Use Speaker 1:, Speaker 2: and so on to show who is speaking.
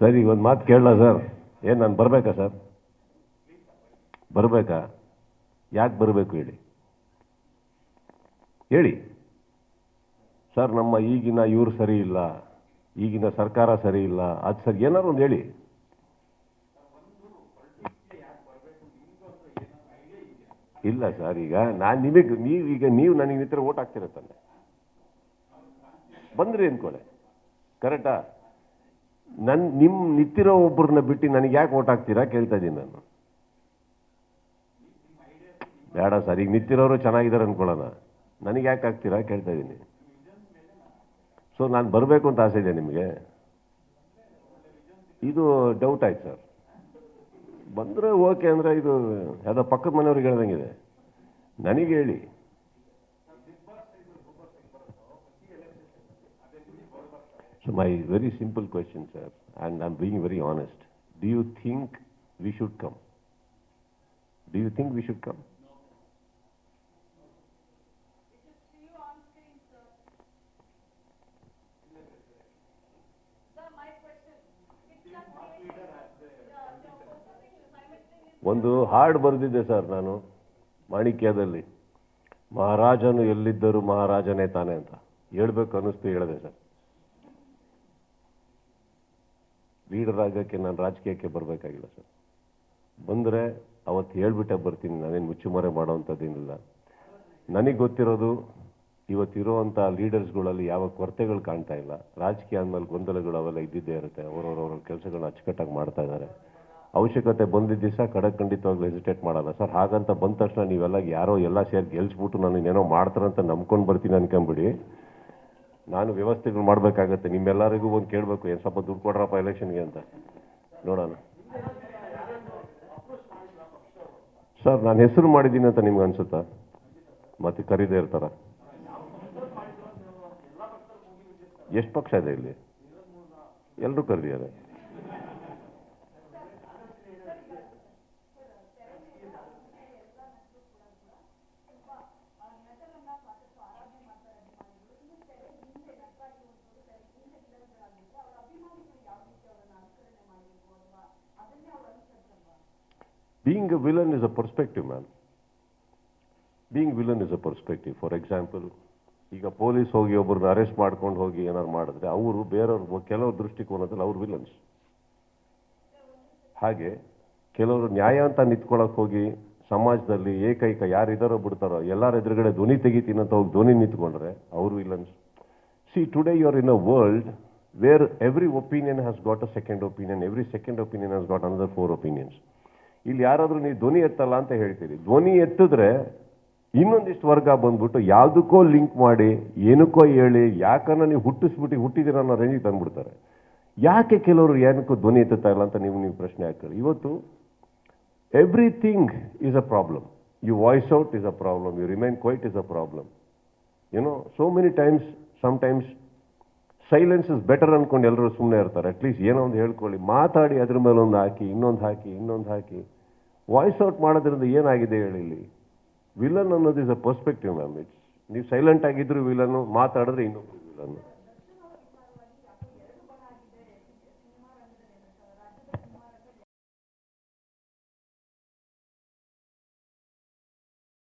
Speaker 1: Sir ಒಂದು ಮಾತು ಕೇಳಲ್ಲ ಸರ್? ಏನು, ನಾನು ಬರಬೇಕಾ ಸರ್? ಬರಬೇಕಾ? ಯಾಕೆ ಬರಬೇಕು ಹೇಳಿ? ಹೇಳಿ. ಸರ್, ನಮ್ಮ ಈಗಿನ ಇವರು ಸರಿ ಇಲ್ಲ, ಈಗಿನ ಸರ್ಕಾರ ಸರಿ ಇಲ್ಲ, ಅದು ಸರ್, ಏನಾದ್ರು ಒಂದು ಹೇಳಿ. ಇಲ್ಲ ಸರ್, ಈಗ ನಾನು ನಿಮಗೆ, ನೀವು, ಈಗ ನೀವು ನನಗೆ ನಿತ್ರ ಓಟ್ ಹಾಕ್ತಿರತ್ತಲ್ಲ ಬಂದ್ರಿ ಅಂದ್ಕೊಳ್ಳೆ ಕರೆಕ್ಟಾ? ನನ್, ನಿಮ್ ನಿತ್ತಿರೋ ಒಬ್ಬರನ್ನ ಬಿಟ್ಟು ನನಗೆ ಯಾಕೆ ಓಟ್ ಹಾಕ್ತೀರಾ? ಕೇಳ್ತಾ ಇದ್ದೀನಿ ನಾನು. ಬೇಡ ಸರ್, ಈಗ ನಿಂತಿರೋರು ಚೆನ್ನಾಗಿದ್ದಾರೆ ಅನ್ಕೊಳ್ಳೋಣ. ನನಗೆ ಯಾಕೆ ಹಾಕ್ತೀರಾ? ಕೇಳ್ತಾ ಇದ್ದೀನಿ. ಸೊ ನಾನು ಬರಬೇಕು ಅಂತ ಆಸೆ ಇದೆ ನಿಮಗೆ. ಇದು ಡೌಟ್ ಆಯ್ತು ಸರ್. ಬಂದರೆ ಓಕೆ ಅಂದರೆ ಇದು, ಯಾವುದೋ ಪಕ್ಕದ ಮನೆಯವ್ರಿಗೆ ಹೇಳ್ದಂಗಿದೆ. ನನಗೆ ಹೇಳಿ. So my very simple question, sir, and I'm being very honest. Do you think we should come? Do you think we should come? ಒಂದು ಹಾಡು ಬರೆದಿದ್ದೆ ಸರ್ ನಾನು ಮಾಣಿಕ್ಯದಲ್ಲಿ ಮಹಾರಾಜನು ಎಲ್ಲಿದ್ದರೂ ಮಹಾರಾಜನೇ ತಾನೆ ಅಂತ ಹೇಳ್ಬೇಕು ಅನ್ನಿಸ್ತು ಹೇಳಿದೆ ಸರ್ ಲೀಡರ್ ಆಗೋಕ್ಕೆ ನಾನು ರಾಜಕೀಯಕ್ಕೆ ಬರಬೇಕಾಗಿಲ್ಲ, ಸರ್. ಬಂದರೆ ಅವತ್ತು ಹೇಳ್ಬಿಟ್ಟೆ ಬರ್ತೀನಿ, ನಾನೇನು ಮುಚ್ಚುಮರೆ ಮಾಡೋವಂಥದ್ದೇನಿಲ್ಲ ನನಗೆ ಗೊತ್ತಿರೋದು, ಇವತ್ತಿರುವಂಥ ಲೀಡರ್ಸ್ಗಳಲ್ಲಿ ಯಾವ ಕೊರತೆಗಳು ಕಾಣ್ತಾ ಇಲ್ಲ. ರಾಜಕೀಯ ಅಂದಮೇಲೆ ಗೊಂದಲಗಳು ಅವೆಲ್ಲ ಇದ್ದಿದ್ದೇ ಇರುತ್ತೆ. ಅವರವರವ್ರ ಕೆಲಸಗಳನ್ನ ಅಚ್ಚುಕಟ್ಟಾಗಿ ಮಾಡ್ತಾ ಇದ್ದಾರೆ ಅವಶ್ಯಕತೆ ಬಂದಿದ್ದ ದಿವಸ ಖಂಡಿತವಾಗ್ಲೂ ಹೆಸಿಟೇಟ್ ಮಾಡಲ್ಲ. ಸರ್, ಹಾಗಂತ ಬಂದ ತಕ್ಷಣ ನೀವೆಲ್ಲ ಯಾರೋ ಎಲ್ಲ ಸೇರಿ ಗೆಲ್ಸ್ಬಿಟ್ಟು ನಾನು ಇನ್ನೇನೋ ಮಾಡ್ತಾರಂತ ನಂಬ್ಕೊಂಡು ಬರ್ತೀನಿ ಅನ್ಕೊಂಬಿಡಿ. ನಾನು ವ್ಯವಸ್ಥೆಗಳು ಮಾಡಬೇಕಾಗತ್ತೆ. ನಿಮ್ಮೆಲ್ಲರಿಗೂ ಒಂದು ಕೇಳಬೇಕು. ಏನು ಸ್ವಲ್ಪ ದುಡ್ಡು ಕೊಡ್ರಪ್ಪ ಎಲೆಕ್ಷನ್ಗೆ ಅಂತ. ನೋಡೋಣ. ಸರ್, ನಾನು ಹೆಸರು ಮಾಡಿದ್ದೀನಿ ಅಂತ ನಿಮ್ಗೆ ಅನ್ಸುತ್ತಾ? ಮತ್ತೆ ಕರೀದೇ ಇರ್ತಾರ. ಎಷ್ಟು ಪಕ್ಷ ಇದೆ ಇಲ್ಲಿ? ಎಲ್ಲರೂ ಕರೆದಿದ್ದಾರೆ. Being a villain is a perspective, man. Being villain is a perspective. For example, ಈಗ ಪೊಲೀಸ್ ಹೋಗಿ ಒಬ್ಬರನ್ನ ಅರೆಸ್ಟ್ ಮಾಡ್ಕೊಂಡು ಹೋಗಿ ಏನಾರು ಮಾಡಿದ್ರೆ ಅವರು ಬೇರೆಯವ್ರ ಕೆಲವ್ರ ದೃಷ್ಟಿಕೋನದಲ್ಲಿ ಅವ್ರು ವಿಲನ್ಸ್ ಹಾಗೆ ಕೆಲವರು ನ್ಯಾಯ ಅಂತ ನಿಂತ್ಕೊಳಕ್ ಹೋಗಿ ಸಮಾಜದಲ್ಲಿ ಏಕೈಕ ಯಾರಿದಾರೋ ಬಿಡ್ತಾರೋ ಎಲ್ಲರ ಎದುರುಗಡೆ ಧ್ವನಿ ತೆಗಿತೀನಿ ಅಂತ ಹೋಗಿ ಧ್ವನಿ ನಿಂತ್ಕೊಂಡ್ರೆ ಅವರು villains see today you are in a world where every opinion has got a second opinion every second opinion has got another four opinions ಇಲ್ಲಿ ಯಾರಾದರೂ ನೀವು ಧ್ವನಿ ಎತ್ತಲ್ಲ ಅಂತ ಹೇಳ್ತೀರಿ. ಧ್ವನಿ ಎತ್ತಿದ್ರೆ ಇನ್ನೊಂದಿಷ್ಟು ವರ್ಗ ಬಂದ್ಬಿಟ್ಟು ಯಾವುದಕ್ಕೋ ಲಿಂಕ್ ಮಾಡಿ, ಏನಕ್ಕೋ ಹೇಳಿ, ಯಾಕನ್ನ ನೀವು ಹುಟ್ಟಿಸ್ಬಿಟ್ಟು ಹುಟ್ಟಿದಿರ ಅನ್ನೋ ರೇಂಜಿಗೆ ತಂದುಬಿಡ್ತಾರೆ. ಯಾಕೆ ಕೆಲವರು ಏನಕ್ಕೂ ಧ್ವನಿ ಎತ್ತುತ್ತಾ ಇಲ್ಲ ಅಂತ ನೀವು ನೀವು ಪ್ರಶ್ನೆ ಹಾಕ್ತಾರೆ. ಇವತ್ತು everything is a problem you voice out is a problem you remain quiet is a problem you know so many times sometimes silence is better ಅನ್ಕೊಂಡು ಎಲ್ಲರೂ ಸುಮ್ಮನೆ ಇರ್ತಾರೆ. ಅಟ್ಲೀಸ್ಟ್ ಏನೋ ಒಂದು ಹೇಳ್ಕೊಳ್ಳಿ. ಮಾತಾಡಿ ಅದ್ರ ಮೇಲೆ ಒಂದು ಹಾಕಿ, ಇನ್ನೊಂದು ಹಾಕಿ ಇನ್ನೊಂದು ಹಾಕಿ. ವಾಯ್ಸ್ ಔಟ್ ಮಾಡೋದ್ರಿಂದ ಏನಾಗಿದೆ ಹೇಳಿ ಇಲ್ಲಿ? ವಿಲನ್ ಅನ್ನೋದು is a perspective ma'am it's ನೀವು ಸೈಲೆಂಟ್ ಆಗಿದ್ರು ವಿಲನ್ನು ಮಾತಾಡಿದ್ರೆ ಇನ್ನೊಬ್ರು ವಿಲನ್ನು